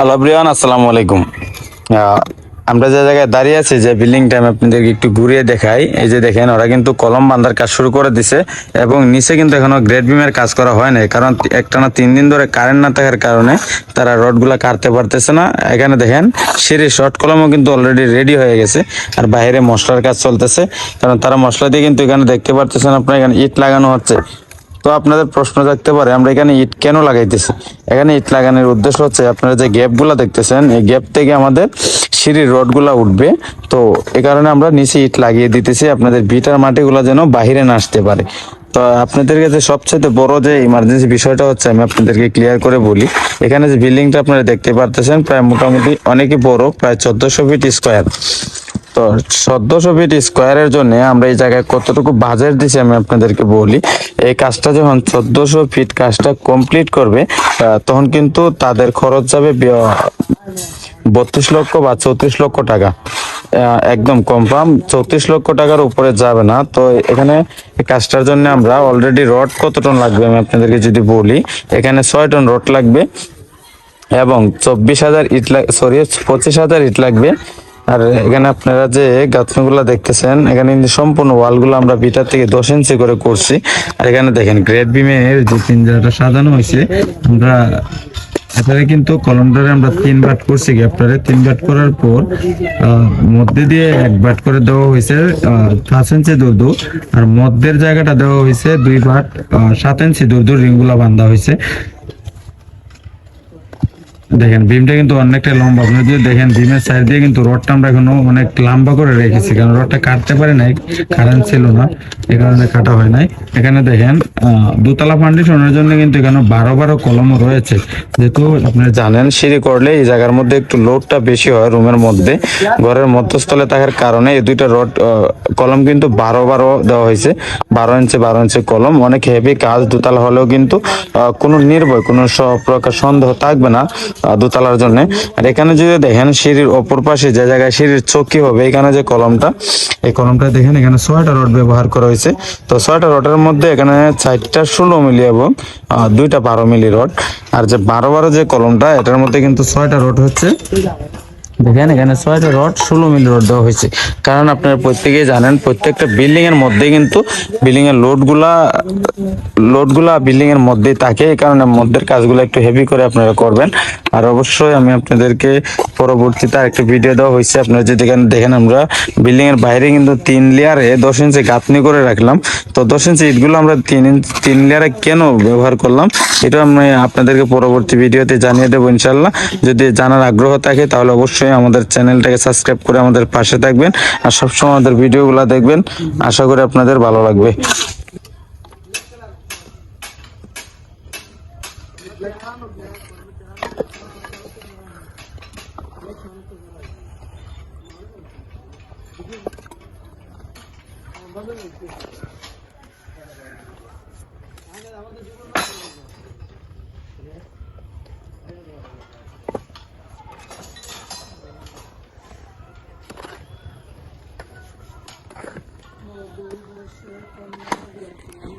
Hello Brian আসসালামু আলাইকুম। আমরা যে জায়গায় দাঁড়িয়ে আছি, যে বিল্ডিংটা আমি আপনাদেরকে একটু ঘুরিয়ে দেখাই, এই যে দেখেন, ওরা কিন্তু কলম বান্ধার কাজ শুরু করে দিছে এবং নিচে কিন্তু এখনও গ্রেড বিমের কাজ করা হয় নাই, কারণ একটানা তিন দিন ধরে কারেন্ট না থাকার কারণে তারা রডগুলা কাটতে পারতেছে না। এখানে দেখেন, সিঁড়ি শর্ট কলমও কিন্তু অলরেডি রেডি হয়ে গেছে, আর বাইরে মশলার কাজ চলতেছে, কারণ তারা মশলা দিয়ে কিন্তু এখানে দেখতে পারতেছেন আপনার এখানে ইট লাগানো হচ্ছে। তো আপনাদের প্রশ্ন থাকতে পারে, আমরা এখানে ইট কেন লাগাইতেছি? এখানে ইট লাগানোর উদ্দেশ্য হচ্ছে, আপনারা যে গ্যাপগুলা দেখতেছেন, এই গ্যাপ থেকে আমাদের সিঁড়ির রডগুলা উঠবে। তো এ কারণে আমরা নিচে ইট লাগিয়ে দিতেছি, আপনাদের বিটার মাটিগুলো যেন বাহিরে না আসতে পারে। তো আপনাদের কাছে সবচেয়ে বড় যে ইমার্জেন্সি বিষয়টা হচ্ছে, আমি আপনাদেরকে ক্লিয়ার করে বলি। এখানে যে বিল্ডিংটা আপনারা দেখতে পারতেছেন, প্রায় মোটামুটি অনেকই বড়, প্রায় চোদ্দশো ফিট স্কোয়ার তো চোদ্দশো ফিট স্কোয়ারের জন্য আমরা এই জায়গায় কতটুকু বাজেট দিছি আমি আপনাদেরকে বলি। এই কাজটা যখন চোদ্দশো ফিট কাজটা কমপ্লিট করবে তখন কিন্তু তাদের খরচ যাবে বত্রিশ লক্ষ বা চৌত্রিশ লক্ষ টাকা। একদম কনফার্ম চৌত্রিশ লক্ষ টাকার উপরে যাবে না। তো এখানে কাজটার জন্য আমরা অলরেডি রড কত টন লাগবে আমি আপনাদেরকে যদি বলি, এখানে ছয় টন রড লাগবে এবং চব্বিশ হাজার ইট সরি পঁচিশ হাজার ইট লাগবে। আর এখানে আপনারা যে গাঁথনিগুলো দেখতেছেন, এখানে সম্পূর্ণ ওয়ালগুলো আমরা বিটার থেকে দশ ইঞ্চি করে করছি। আর এখানে দেখেন, গ্রেড বিমের যে পিঞ্জাটা সাজানো হয়েছে, আমরা এটারে কিন্তু কলমটারে আমরা তিন বাট করছি গ্যাপটারে। তিন বাট করার পর মধ্যে দিয়ে এক বাট করে দেওয়া হয়েছে পাঁচ ইঞ্চি দূর আর মধ্যের জায়গাটা দেওয়া হয়েছে দুই বাট সাত ইঞ্চি দূর দূর রিংগুলা বান্ধা হয়েছে। দেখেন বিমটা কিন্তু অনেকটা লম্বা। আপনি যদি দেখেন বিমের সাইড দিয়ে কিন্তু রডটা আমরা এখনও অনেক লম্বা করে রেখেছি, কারণ রডটা কাটতে পারে নাই কারেন্ট ছিল না এই কারণে কাটা হয় নাই। এখানে দেখেন দোতলা ফাউন্ডেশনের জন্য কিন্তু এখানে বারো বারো কলম রয়েছে। যেহেতু আপনি জানেন, সিঁড়ি করলে এই জায়গার মধ্যে একটু লোডটা বেশি হয় রুমের মধ্যে। ঘরের মধ্যস্থলে থাকার কারণে এই দুইটা রড কলম কিন্তু বারো বারো দেওয়া হয়েছে। বারো ইঞ্চি বারো ইঞ্চি কলম, অনেক হেভি কাজ, দোতলা হলেও কিন্তু কোনো নির্ভয়, কোনো স- প্রকার সন্দেহ থাকবে না। দোতলার জন্য। আর এখানে যদি দেখেন সিঁড়ির অপর পাশে যে জায়গায় সিঁড়ির চৌকি হবে, এখানে যে কলমটা, এই কলমটা দেখেন এখানে ছয়টা রড ব্যবহার করা হয়েছে। তো ছয়টা রডের মধ্যে এখানে চারটা ষোলো মিলি এবং দুইটা বারো মিলি রড। আর যে বারো বারো যে কলমটা, এটার মধ্যে কিন্তু ছয়টা রড হচ্ছে দেখেন, এখানে ছয়টা রড, ষোলো মিলি রড দেওয়া হয়েছে। কারণ আপনারা প্রত্যেকেই জানেন, প্রত্যেকটা বিল্ডিং এর মধ্যে কিন্তু বিল্ডিং এর লোডগুলা লোডগুলা বিল্ডিং এর মধ্যেই থাকে, এই কারণে মধ্যের কাজগুলো একটু হেভি করে আপনারা করবেন। আর অবশ্যই আমি আপনাদেরকে পরবর্তীতে আরেকটা ভিডিও দেওয়া হয়েছে। আপনারা যদি এখানে দেখেন, আমরা বিল্ডিং এর বাইরে কিন্তু তিন লেয়ারে দশ ইঞ্চি গাঁথনি করে রাখলাম। তো দশ ইঞ্চি ইটগুলো আমরা তিন ইঞ্চ তিন লেয়ারে কেন ব্যবহার করলাম, এটা আমি আপনাদেরকে পরবর্তী ভিডিওতে জানিয়ে দেবো ইনশাল্লাহ যদি জানার আগ্রহ থাকে, তাহলে অবশ্যই আমাদের চ্যানেলটাকে সাবস্ক্রাইব করে আমাদের পাশে থাকবেন আর সবসময় আমাদের ভিডিওগুলো দেখবেন। আশা করি আপনাদের ভালো লাগবে। Thank you.